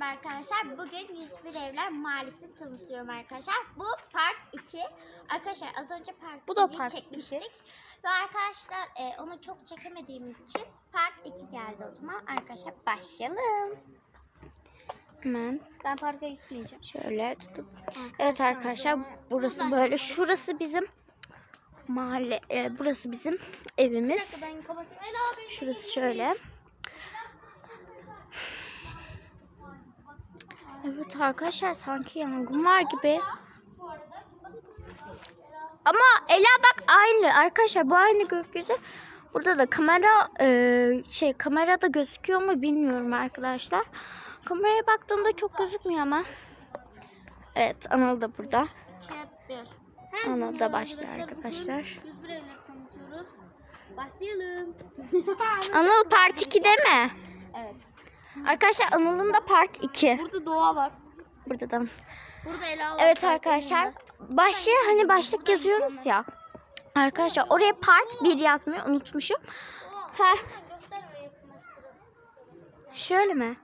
merhaba arkadaşlar. Bugün 101 Evler Mahallesi'ni tanıtıyorum arkadaşlar. Bu part 2. Arkadaşlar az önce part Bu da 1'i part çekmiştik. Ve arkadaşlar e, onu çok çekemediğim için part 2 geldi o zaman. Arkadaşlar başlayalım. Hemen Ben parka gitmeyeceğim. şöyle tutup. Evet arkadaşlar burası böyle. Şurası bizim mahalle. e, burası bizim evimiz. Şurası şöyle. Evet arkadaşlar sanki yangın var gibi. Ama Ela bak aynı arkadaşlar bu aynı gökyüzü. Burada da kamera e, şey kamerada gözüküyor mu bilmiyorum arkadaşlar. Kameraya baktığımda çok gözükmüyor ama. Evet Anıl da burada. Anıl da başlıyor arkadaşlar. 101 Evler tanıtıyoruz. Başlayalım. Anıl part 2 değil mi? evet. Arkadaşlar Anıl'ın da part 2. Burada doğa var. Burada da. Burada Ela var. Evet arkadaşlar. Başlığı hani başlık yazıyoruz ya. Arkadaşlar oraya part 1 yazmayı unutmuşum. Yakınlaştırın. Şöyle mi?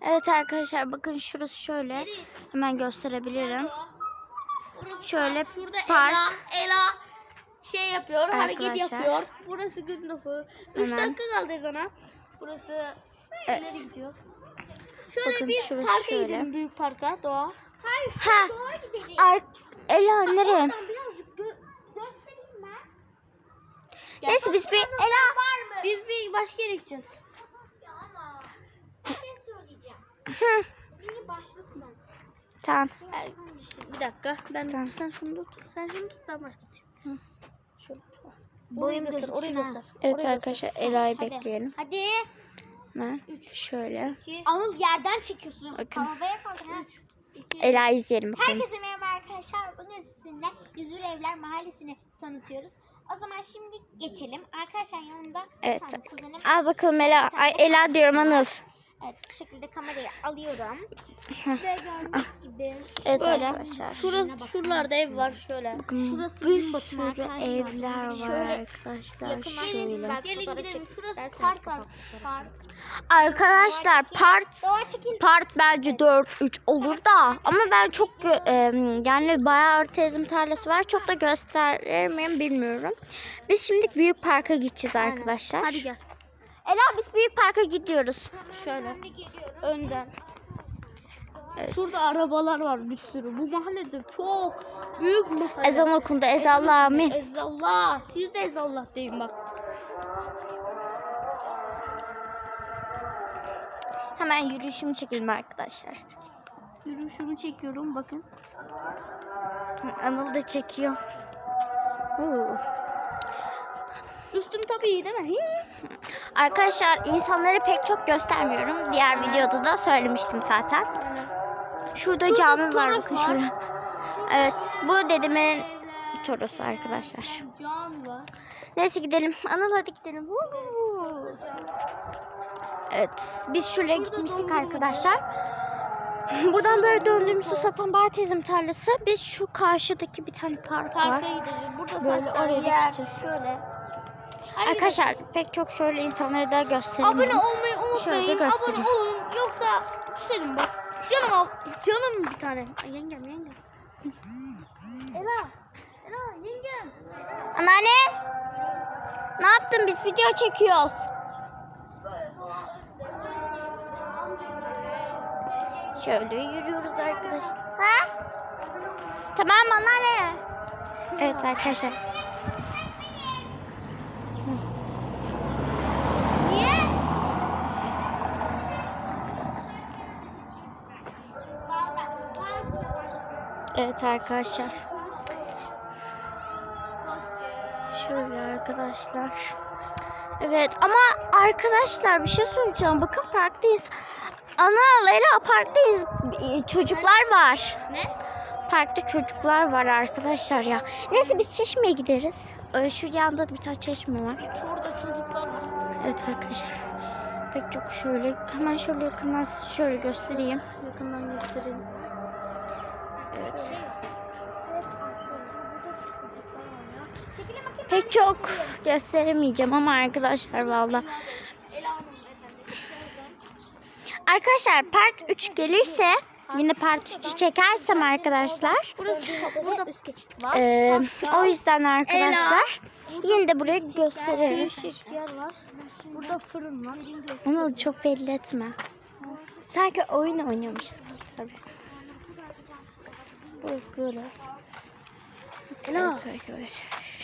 Evet arkadaşlar bakın şurası şöyle. Hemen gösterebilirim. Şöyle park. Ela, Ela şey yapıyor, hareket Arkadaşlar. yapıyor. Burası gün topu. 3 Hemen. dakika kaldı ezana. Burası Evet. ileri gidiyor. Şöyle Bakın bir şurası parka şöyle. gidelim, büyük parka, doğa. Hayır, Ha. doğa gidelim. Ar Ela nereye? Göstereyim ben. Ya Neyse biz bir Ela? Biz bir başka yere gideceğiz. Bir şey söyleyeceğim. Hı, Beni başlatma. tamam. Bir dakika. Ben Tamam. sen şunu tut. Sen şunu tut ben başlatayım. Hı. Şöyle. Boyum ha. göster. Evet Orayı arkadaşlar. Ela'yı bekleyelim. Hadi. Hemen şöyle. Anıl yerden çekiyorsun. Bakın. Havaya kalk. 3, 2, Ela izleyelim bakalım. Herkese merhaba arkadaşlar. Bugün sizinle Yüzür Evler Mahallesi'ni tanıtıyoruz. O zaman şimdi geçelim. Arkadaşlar yanımda Evet. kuzenim. Al bakalım Ela. Ay Ela diyorum Anıl. Evet bu şekilde kamerayı alıyorum. Gibi. Evet Böyle. arkadaşlar. Şurası, şuralarda ev var şöyle. Bakın Şurası bir sürü evler var Şöyle arkadaşlar. Şöyle. gelin gidelim. Şurası park var. Park. Arkadaşlar part part bence 4-3 olur da ama ben çok yani bayağı artezm tarlası var çok da gösterir miyim bilmiyorum. Biz şimdi büyük parka gideceğiz arkadaşlar. Hadi gel. Ela biz büyük parka gidiyoruz. Şöyle. Önden. Evet. Şurada arabalar var bir sürü. Bu mahallede çok büyük mahalle. Ezan okundu ezallah amin. Ezallah. Siz de ezallah deyin bak. Hemen yürüyüşümü çekelim arkadaşlar. Yürüyüşümü çekiyorum bakın. Anıl da çekiyor. Oo. Üstüm tabii iyi değil mi? Arkadaşlar insanları pek çok göstermiyorum. Diğer videoda da söylemiştim zaten. Şurada Şurada cami var bakın var. şöyle. Evet bu dedemin Toros arkadaşlar. Cami var. Neyse gidelim. Anıl hadi gidelim. Evet biz şuraya Şurada gitmiştik var. arkadaşlar. Buradan böyle döndüğümüzde satan Bartezim tarlası. Biz şu karşıdaki bir tane park var. Parka gidelim. Burada Böyle oraya da yer, gideceğiz. Şöyle. Arkadaşlar pek çok şöyle insanları da göstereyim. Abone olmayı Şöyle unutmayın. göstereyim. Abone olun. Yoksa küserim bak. Canım. Canım bir tane. Ay, yengem yengem. Ela. Ela yengem. Anneanne. Ne yaptın? Biz video çekiyoruz. Şöyle yürüyoruz arkadaşlar. Ha? Tamam anneanne. Evet arkadaşlar. Niye? Evet arkadaşlar. Şöyle arkadaşlar. Evet ama arkadaşlar bir şey söyleyeceğim. Bakın parktayız. Ana Leyla parktayız. Çocuklar var. Ne? Parkta çocuklar var arkadaşlar ya. Neyse biz çeşmeye gideriz. Ee, Şu yanda bir tane çeşme var. Şurada çocuklar var. Evet arkadaşlar. Pek çok şöyle hemen şöyle yakından şöyle göstereyim. Yakından göstereyim. Pek çok gösteremeyeceğim ama arkadaşlar valla. Arkadaşlar part 3 gelirse yine part 3'ü çekersem arkadaşlar. Burası burada üst geçit var. eee, o yüzden arkadaşlar yine de burayı gösteririm. Burada fırın var. Onu çok belli etme. Sanki oyun oynuyormuşuz tabii. Ela. Evet arkadaşlar.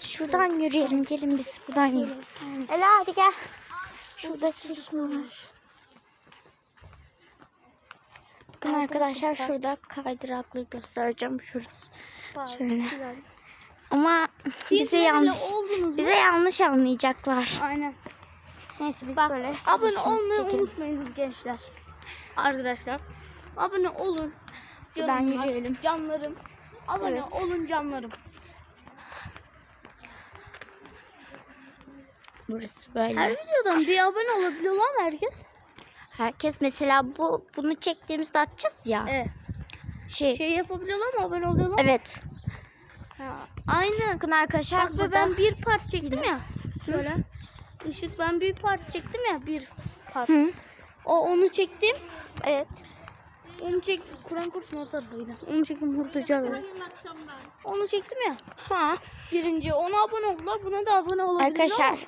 Şuradan yürüyelim. Gelin biz buradan yürüyelim. Ela hadi gel. Şurada çeşme var. Bakın arkadaşlar şurada kaydıraklı göstereceğim. Şurası. Şöyle. Ama bize yanlış bize yanlış anlayacaklar. Aynen. Neyse biz Bak böyle abone olmayı çekelim. unutmayınız gençler. Arkadaşlar. Abone olun. Ben yürüyelim. Canlarım. Abone Evet. olun canlarım. Burası böyle. Her videodan bir abone olabiliyor lan herkes. Herkes mesela bu bunu çektiğimizde atacağız ya. Evet. Şey, Şey yapabiliyorlar mı? Abone oluyorlar mı? evet. Ha, Aynen. Bakın arkadaşlar Bak ben bir part çektim ya. Şöyle. Işık ben bir part çektim ya. Bir part. Hı. O onu çektim. Evet. Onu çek Kur'an kursuna atarlıydı. Onu çektim böyle. Onu çektim ya. Ha. Birinci ona abone oldular. Buna da abone olabilirler. Arkadaşlar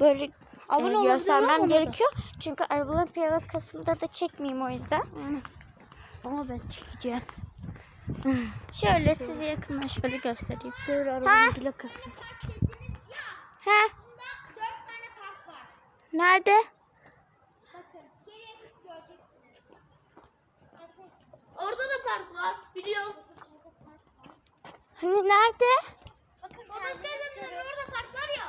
böyle Abone e, göstermem ona da. gerekiyor. Çünkü arabaların plakasında da çekmeyeyim o yüzden. Aynen. Ama ben çekeceğim. Şöyle size yakından şöyle göstereyim. Şöyle Ha? arabanın plakası. He? Nerede? Orada da park var. Biliyorum. Hani nerede? Motosiklet teyzemlerin orada park var ya.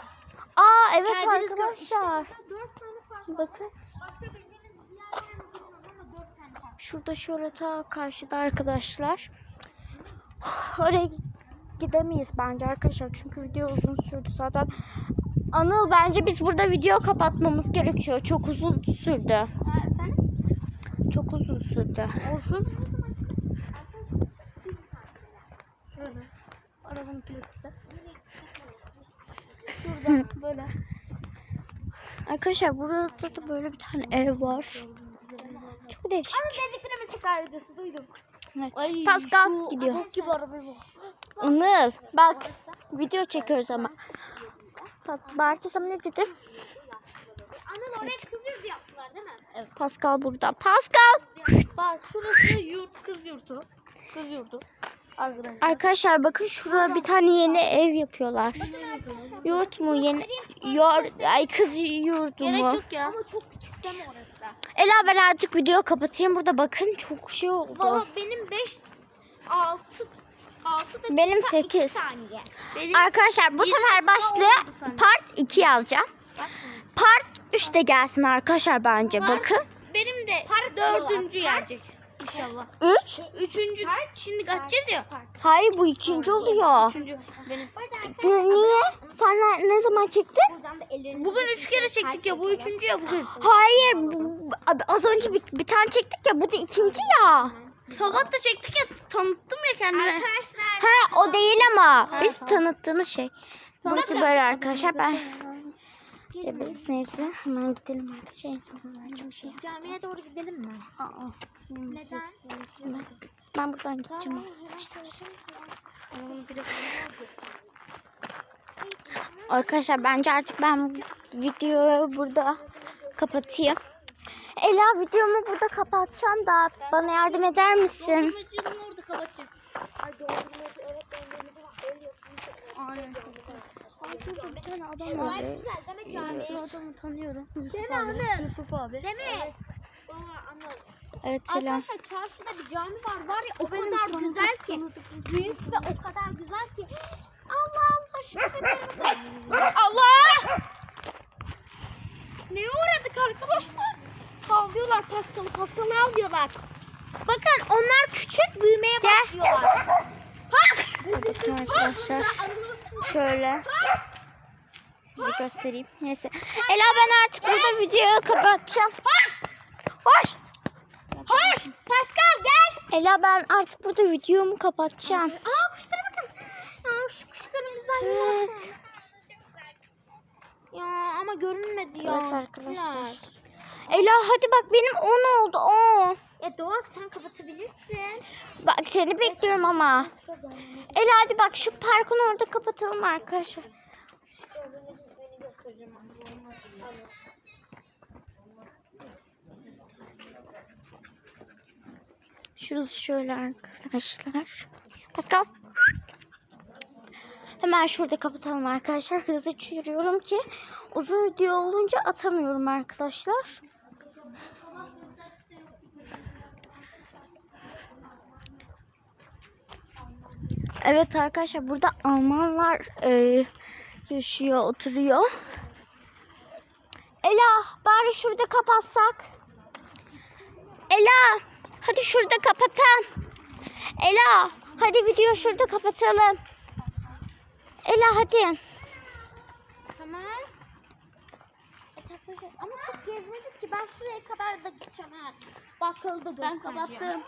Aa evet Kendiniz arkadaşlar. Dört tane park var. Bakın. Başka bildiğiniz diğer yerini bilmiyorum ama dört tane park. Şurada şöyle ta karşıda arkadaşlar. Oraya gidemeyiz bence arkadaşlar. Çünkü video uzun sürdü zaten. Anıl bence biz burada video kapatmamız gerekiyor. Çok uzun sürdü. Ha, efendim? Çok uzun sürdü. Olsun. Şöyle. Arabanın plakası. Şurada böyle. Arkadaşlar burada da böyle bir tane ev var. Çok değişik. Ama dediklerimi tekrar ediyorsun duydum. Evet. Pascal gidiyor. Bok gibi araba bu. Anıl bak video çekiyoruz ama. Bak sana ne dedim? Anıl oraya kız yurdu yaptılar değil mi? Evet. Pascal burada. Pascal! Bak şurası yurt kız yurdu. Kız yurdu. Arkadaşlar. Arkadaşlar bakın şurada bir tane yeni ev yapıyorlar. Yurt mu yeni yurt ay kız yurdu Gerek mu? yok ya. Ama çok küçük mi orası da? Ela ben artık video kapatayım burada bakın çok şey oldu. Valla benim 5 6 6 da Benim 8. saniye. Benim Arkadaşlar bu sefer başlığı part 2 yazacağım. Part 3 de gelsin arkadaşlar bence Part- bakın. benim de dördüncü gelecek. İnşallah. 3. Üçüncü. Şimdi kaçacağız ya. Hayır bu ikinci oluyor. Üçüncü. Benim. Bu niye? Sen ne zaman çektin? Bugün üç kere çektik ya. Bu üçüncü ya bugün. Hayır. bu- abi az önce bir, bir tane çektik ya. Bu da ikinci ya. Sabah da çektik ya. Tanıttım ya kendime. Ha o değil ama. Biz tanıttığımız şey. Burası böyle arkadaşlar. Ben Cebimiz neyse hemen gidelim arkadaşlar. İnsanlar çok şey. Camiye doğru gidelim mi? Aa. Neden? Ben, ben buradan gideceğim arkadaşlar. Arkadaşlar bence artık ben videoyu burada kapatayım. Ela videomu burada kapatacağım da bana yardım eder misin? Dondurmacının orada kapatacağım. Ay dondurmacı evet dondurmacı var. Öyle yapıyor. Aynen. Ay adam var. Şöyle güzel deme yürüyoruz. Bu adamı tanıyorum. Yusuf Değil mi abi. abi? Yusuf abi. Değil mi? Evet. Evet selam. Arkadaşlar çarşıda bir cami var var ya o, benim kadar tanıdık- güzel ki. tanıdık- Büyük ve o kadar güzel ki. Allah Allah şu. Allah! Neye uğradık arkadaşlar? Avlıyorlar Paskal'ı. Paskal'ı avlıyorlar. Bakın onlar küçük büyümeye başlıyorlar. Bakın arkadaşlar. Şöyle. Sizi göstereyim. Neyse. Ela ben artık burada videoyu kapatacağım. Hoş! Hoş! Hoş! Pascal gel. Ela ben artık burada videomu kapatacağım. Aa kuşlara bakın. Aa şu kuşların güzelliğine Evet. Ya ama görünmedi ya. Evet arkadaşlar. Ela hadi bak benim 10 oldu 10. Ya Doğa sen kapatabilirsin. Bak seni bekliyorum ama. Ela hadi bak şu parkın orada kapatalım arkadaşlar. Şurası şöyle arkadaşlar. Pascal. Hemen şurada kapatalım arkadaşlar. Hızlı çürüyorum ki uzun video olunca atamıyorum arkadaşlar. Evet arkadaşlar burada Almanlar e, yaşıyor, oturuyor. Bari şurada kapatsak. Ela hadi şurada kapatan. Ela hadi video şurada kapatalım. Ela hadi. Tamam. Arkadaşlar ama çok gezmedik ki ben şuraya kadar da gideceğim ha. Bakıldı Ben kapattım.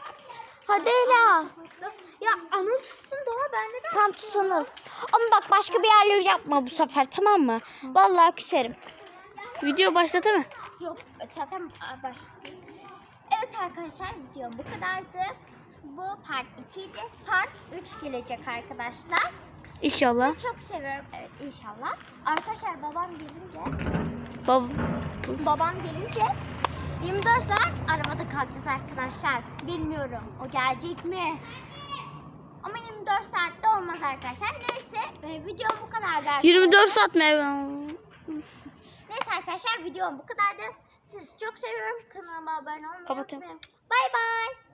Hadi Ela. Ya anıl tutsun Doğa ben neden? Tam tutunuz. Ama bak başka bir yerleri yapma bu sefer tamam mı? Vallahi küserim. Video başladı mı? Yok zaten başladı. Evet arkadaşlar video bu kadardı. Bu part 2 idi. Part 3 gelecek arkadaşlar. İnşallah. Çok seviyorum. Evet inşallah. Arkadaşlar babam gelince Bab babam gelince 24 saat arabada kalacağız arkadaşlar. Bilmiyorum o gelecek mi? Ama 24 saatte olmaz arkadaşlar. Neyse e, videom bu kadar. 24 saat mi? Neyse arkadaşlar videom bu kadardı. Sizi çok seviyorum. Kanalıma abone olmayı unutmayın. Bay bay.